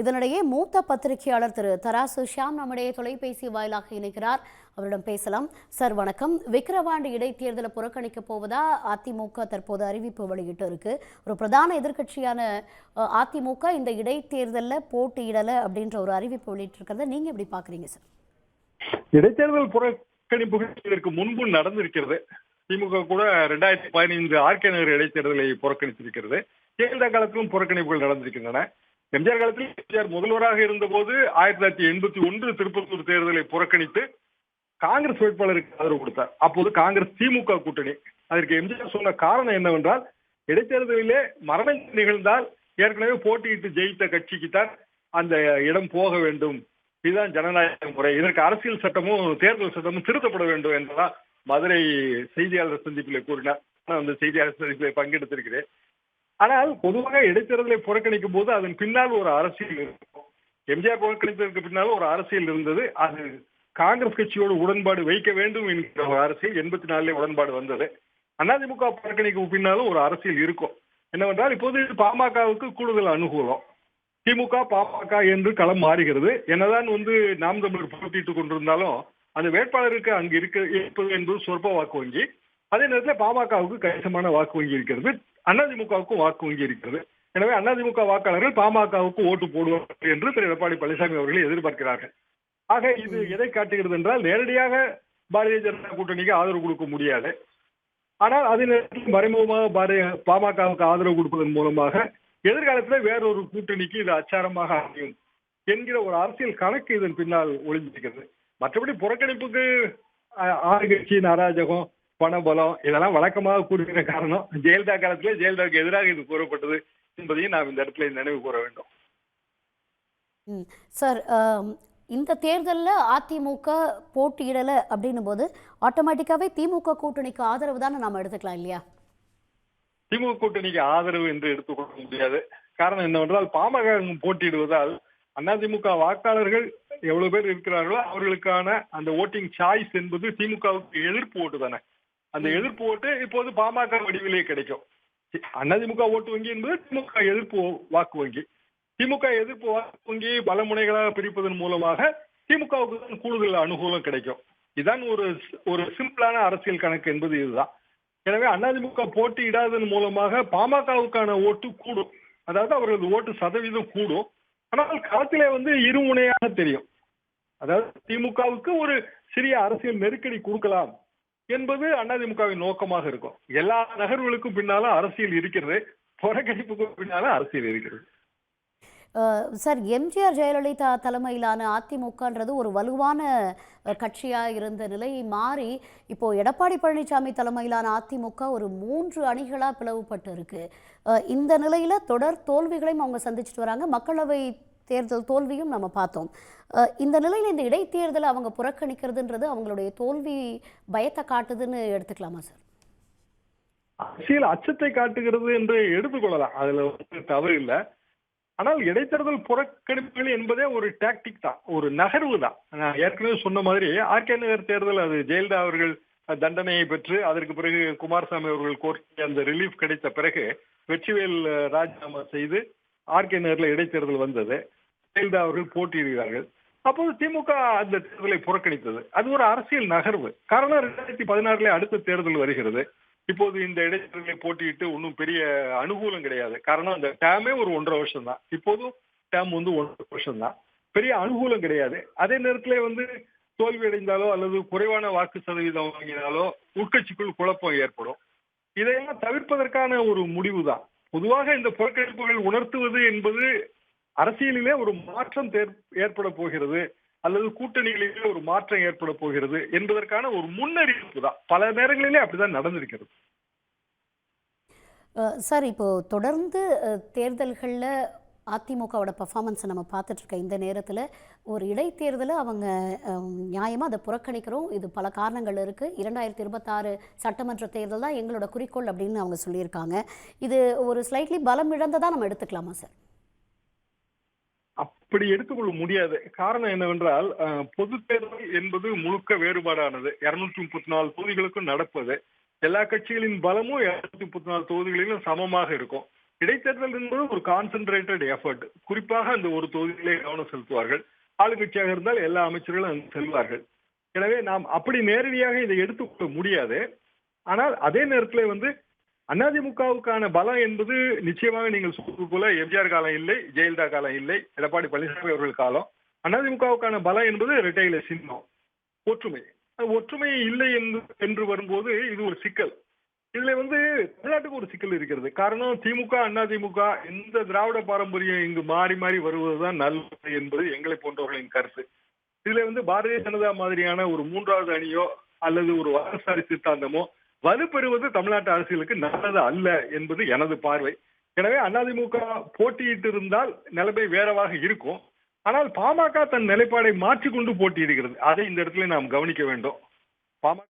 இதனிடையே மூத்த பத்திரிகையாளர் திரு தராசு ஷியாம் நம்முடைய தொலைபேசி வாயிலாக இணைக்கிறார் அவரிடம் பேசலாம். சார் வணக்கம். விக்கிரவாண்டி இடைத்தேர்தலை புறக்கணிக்க போவதா அதிமுக தற்போது அறிவிப்பு வெளியிட்டு இருக்கு ஒரு பிரதான எதிர்கட்சியான அதிமுக இந்த இடைத்தேர்தலில் போட்டியிடலை அப்படின்ற ஒரு அறிவிப்பு வெளியிட்டிருக்கிறத நீங்க எப்படி பாக்குறீங்க சார்? இடைத்தேர்தல் புறக்கணிப்புகள் இதற்கு முன்பு நடந்திருக்கிறது. திமுக கூட ரெண்டாயிரத்தி பதினைந்து ஆர்கே நகர் இடைத்தேர்தலை புறக்கணித்திருக்கிறது. தேர்தல் காலத்திலும் புறக்கணிப்புகள் நடந்திருக்கின்றன. எம்ஜிஆர் காலத்தில் எம்ஜிஆர் முதல்வராக இருந்தபோது ஆயிரத்தி தொள்ளாயிரத்தி எண்பத்தி ஒன்று திருப்பத்தூர் தேர்தலை புறக்கணித்து காங்கிரஸ் வேட்பாளருக்கு ஆதரவு கொடுத்தார். அப்போது காங்கிரஸ் திமுக கூட்டணி. அதற்கு எம்ஜிஆர் சொன்ன காரணம் என்னவென்றால் இடைத்தேர்தலிலே மரணம் நிகழ்ந்தால் ஏற்கனவே போட்டியிட்டு ஜெயித்த கட்சிக்கு தான் அந்த இடம் போக வேண்டும். இதுதான் ஜனநாயக முறை. இதற்கு அரசியல் சட்டமும் தேர்தல் சட்டமும் திருத்தப்பட வேண்டும் என்றுதான் மதுரை செய்தியாளர் சந்திப்பில் கூறினார். நான் அந்த செய்தியாளர் சந்திப்பில் பங்கெடுத்திருக்கிறேன். ஆனால் பொதுவாக இடைத்தேர்தலை புறக்கணிக்கும் போது அதன் பின்னால் ஒரு அரசியல் இருக்கும். எம்ஜிஆர் புறக்கணித்ததற்கு பின்னால் ஒரு அரசியல் இருந்தது. அது காங்கிரஸ் கட்சியோடு உடன்பாடு வைக்க வேண்டும் என்கிற ஒரு அரசியல் எண்பத்தி நாலுல உடன்பாடு வந்தது. அதிமுக புறக்கணிக்கும் பின்னாலும் ஒரு அரசியல் இருக்கும். என்னவென்றால் இப்போது பாமகவுக்கு கூடுதல் அனுகூலம். திமுக பாமக என்று களம் மாறுகிறது. என்னதான் வந்து நாம் தமிழர் போட்டியிட்டுக் கொண்டிருந்தாலும் அந்த வேட்பாளருக்கு அங்கு இருக்க இருப்பது என்பது சொற்ப வாக்கு வங்கி. அதே நேரத்தில் பாமகவுக்கு கணிசமான வாக்கு வங்கி இருக்கிறது. அதிமுகவுக்கும் வாக்கு வங்கி இருக்கிறது. எனவே அதிமுக வாக்காளர்கள் பாமகவுக்கு ஓட்டு போடுவார்கள் என்று திரு எடப்பாடி பழனிசாமி அவர்கள் எதிர்பார்க்கிறார்கள். ஆக இது எதை காட்டுகிறது என்றால் நேரடியாக பாரதிய ஜனதா கூட்டணிக்கு ஆதரவு கொடுக்க முடியாது. ஆனால் அதே நேரத்தில் மறைமுகமாக பாரதிய பாமகவுக்கு ஆதரவு கொடுப்பதன் மூலமாக எதிர்காலத்தில் வேறொரு கூட்டணிக்கு இது அச்சாரமாக அமையும் என்கிற ஒரு அரசியல் கணக்கு இதன் பின்னால் ஒளிஞ்சிருக்கிறது மற்றபடி புறக்கணிப்புக்கு அஹ், ஆளுங்கட்சியின் அராஜகம் பணபலம் இதெல்லாம் வழக்கமாக கூறுகிற காரணம் ஜெயலலிதா காலத்திலே ஜெயலலிதாவுக்கு எதிராக இது கூறப்பட்டது என்பதையும் நாம் இந்த இடத்துல நினைவு கூற வேண்டும். சார் இந்த தேர்தலில் அதிமுக போட்டியிடலை அப்படின்னும் போது ஆட்டோமேட்டிக்காவே திமுக கூட்டணிக்கு ஆதரவு தானே நாம எடுத்துக்கலாம் இல்லையா? திமுக கூட்டணிக்கு ஆதரவு என்று எடுத்துக்கொள்ள முடியாது. காரணம் என்னவென்றால் பாமக போட்டியிடுவதால் அதிமுக வாக்காளர்கள் எவ்வளவு பேர் இருக்கிறார்களோ அவர்களுக்கான அந்த ஓட்டிங் சாய்ஸ் என்பது திமுகவுக்கு எதிர்ப்பு ஓட்டு தானே. அந்த எதிர்ப்பு ஓட்டு இப்போது பாமக வடிவிலே கிடைக்கும். அதிமுக ஓட்டு வங்கி என்பது திமுக எதிர்ப்பு வாக்கு வங்கி. திமுக எதிர்ப்பு வாக்கு வங்கியை பல முனைகளாக பிரிப்பதன் மூலமாக திமுகவுக்கு தான் கூடுதல் அனுகூலம் கிடைக்கும். இதுதான் ஒரு ஒரு சிம்பிளான அரசியல் கணக்கு என்பது இதுதான். எனவே அதிமுக போட்டியிடாததன் மூலமாக பாமகவுக்கான ஓட்டு கூடும். அதாவது அவர்களது ஓட்டு சதவீதம் கூடும். ஆனால் களத்திலே வந்து இருமுனையாக தெரியும். அதாவது திமுகவுக்கு ஒரு சிறிய அரசியல் நெருக்கடி கொடுக்கலாம். என்பது அதிமுகவின் நோக்கமாக இருக்கும். எல்லா நகர்வுகளுக்கும் பின்னாலும் அரசியல் இருக்கிறது. புறக்கணிப்புக்கும் பின்னாலும் அரசியல் இருக்கிறது. சார் எம்ஜிஆர் ஜெயலலிதா தலைமையிலான அதிமுகன்றது ஒரு வலுவான கட்சியாக கட்சியா இருந்த நிலை மாறி இப்போ எடப்பாடி பழனிசாமி தலைமையிலான அதிமுக ஒரு மூன்று அணிகளா பிளவுபட்டு இருக்கு இந்த நிலையில தொடர் தோல்விகளையும் அவங்க சந்திச்சுட்டு வராங்க. மக்களவை தேர்தல் தோல்வியும் நம்ம பார்த்தோம். இந்த நிலையில் இந்த இடைத்தேர்தலை அவங்க புறக்கணிக்கிறதுன்றது அவங்களுடைய தோல்வி பயத்தை காட்டுதுன்னு எடுத்துக்கலாமா சார்? அரசியல் அச்சத்தை காட்டுகிறது என்று எடுத்துக்கொள்ளலாம் அதுல வந்து தவறு இல்லை. ஆனால் இடைத்தேர்தல் புறக்கணிப்புகள் என்பதே ஒரு டாக்டிக் தான். ஒரு நகர்வு தான். நான் ஏற்கனவே சொன்ன மாதிரி ஆர்கே நகர் தேர்தல் அது ஜெயலலிதா அவர்கள் தண்டனையை பெற்று அதற்கு பிறகு குமாரசாமி அவர்கள் கோர்ட் அந்த ரிலீஃப் கிடைத்த பிறகு வெற்றிவேல் ராஜினாமா செய்து ஆர்கே நகரில் இடைத்தேர்தல் வந்தது. ஜெயலலிதா அவர்கள் போட்டியிடுகிறார்கள். அப்போது திமுக அந்த தேர்தலை புறக்கணித்தது. அது ஒரு அரசியல் நகர்வு. காரணம் ரெண்டாயிரத்தி பதினாறுல அடுத்த தேர்தல் வருகிறது. இப்போது இந்த இடைத்தேர்தலை போட்டியிட்டு ஒன்றும் பெரிய அனுகூலம் கிடையாது. காரணம் அந்த டேமே ஒரு ஒன்றரை வருஷம் தான் இப்போதும் டேம் வந்து ஒன்றரை வருஷம் தான் பெரிய அனுகூலம் கிடையாது. அதே நேரத்தில் வந்து தோல்வி அடைந்தாலோ அல்லது குறைவான வாக்கு சதவீதம் வாங்கினாலோ உட்கட்சிக்குள் குழப்பம் ஏற்படும். இதையெல்லாம் தவிர்ப்பதற்கான ஒரு முடிவு தான் பொதுவாக இந்த புறக்கணிப்புகள் உணர்த்துவது என்பது அரசியலிலே ஒரு மாற்றம் தேர்- ஏற்பட போகிறது அல்லது கூட்டணிகளிலே ஒரு மாற்றம் ஏற்பட போகிறது என்பதற்கான ஒரு முன்னறிவிப்பு தான். பல நேரங்களிலே அப்படிதான் நடந்திருக்கிறது. சார் இப்போ தொடர்ந்து தேர்தல்களில் அதிமுகவோட பர்ஃபார்மன்ஸை நம்ம பார்த்துட்ருக்க இந்த நேரத்தில் ஒரு இடைத்தேர்தலை அவங்க நியாயமாக அதை புறக்கணிக்கிறோம். இது பல காரணங்கள் இருக்குது இரண்டாயிரத்தி இருபத்தாறு சட்டமன்ற தேர்தல் தான் எங்களோட குறிக்கோள் அப்படின்னு அவங்க சொல்லியிருக்காங்க. இது ஒரு ஸ்லைட்லி பலம் இழந்ததாக நம்ம எடுத்துக்கலாமா சார்? அப்படி எடுத்துக்கொள்ள முடியாது. காரணம் என்னவென்றால் பொது தேர்தல் என்பது முழுக்க வேறுபாடானது. இருநூற்றி முப்பத்தி நாலு தொகுதிகளுக்கும் நடப்பது. எல்லா கட்சிகளின் பலமும் இருநூத்தி முப்பத்தி நாலு தொகுதிகளிலும் சமமாக இருக்கும். இடைத்தேர்தல் என்பது ஒரு கான்சென்ட்ரேட்டட் எஃபர்ட் குறிப்பாக அந்த ஒரு தொகுதியிலே கவனம் செலுத்துவார்கள். ஆளுங்கட்சியாக இருந்தால் எல்லா அமைச்சர்களும் அங்கு செல்வார்கள். எனவே நாம் அப்படி நேரடியாக இதை எடுத்துக்கொள்ள முடியாது. ஆனால் அதே நேரத்தில் வந்து அதிமுகவுக்கான பலம் என்பது நிச்சயமாக நீங்கள் சொல்வது போல எம்ஜிஆர் காலம் இல்லை ஜெயலலிதா காலம் இல்லை எடப்பாடி பழனிசாமி அவர்கள் காலம். அதிமுகவுக்கான பலம் என்பது இரட்டையில சின்னம் ஒற்றுமை. ஒற்றுமை இல்லை என்று என்று வரும்போது இது ஒரு சிக்கல். இதுல வந்து தமிழ்நாட்டுக்கு ஒரு சிக்கல் இருக்கிறது. காரணம் திமுக அதிமுக இந்த திராவிட பாரம்பரியம் இங்கு மாறி மாறி வருவதுதான் நல்லது என்பது எங்களை போன்றவர்களின் கருத்து. இதுல வந்து பாரதிய ஜனதா மாதிரியான ஒரு மூன்றாவது அணியோ அல்லது ஒரு வலதுசாரி சித்தாந்தமோ வலுப்பெறுவது தமிழ்நாட்டு அரசியலுக்கு நல்லது அல்ல என்பது எனது பார்வை. எனவே அதிமுக போட்டியிட்டு இருந்தால் நிலைமை வேறவாக இருக்கும். ஆனால் பாமக தன் நிலைப்பாடை மாற்றிக்கொண்டு போட்டியிடுகிறது. அதை இந்த இடத்துல நாம் கவனிக்க வேண்டும். பாமக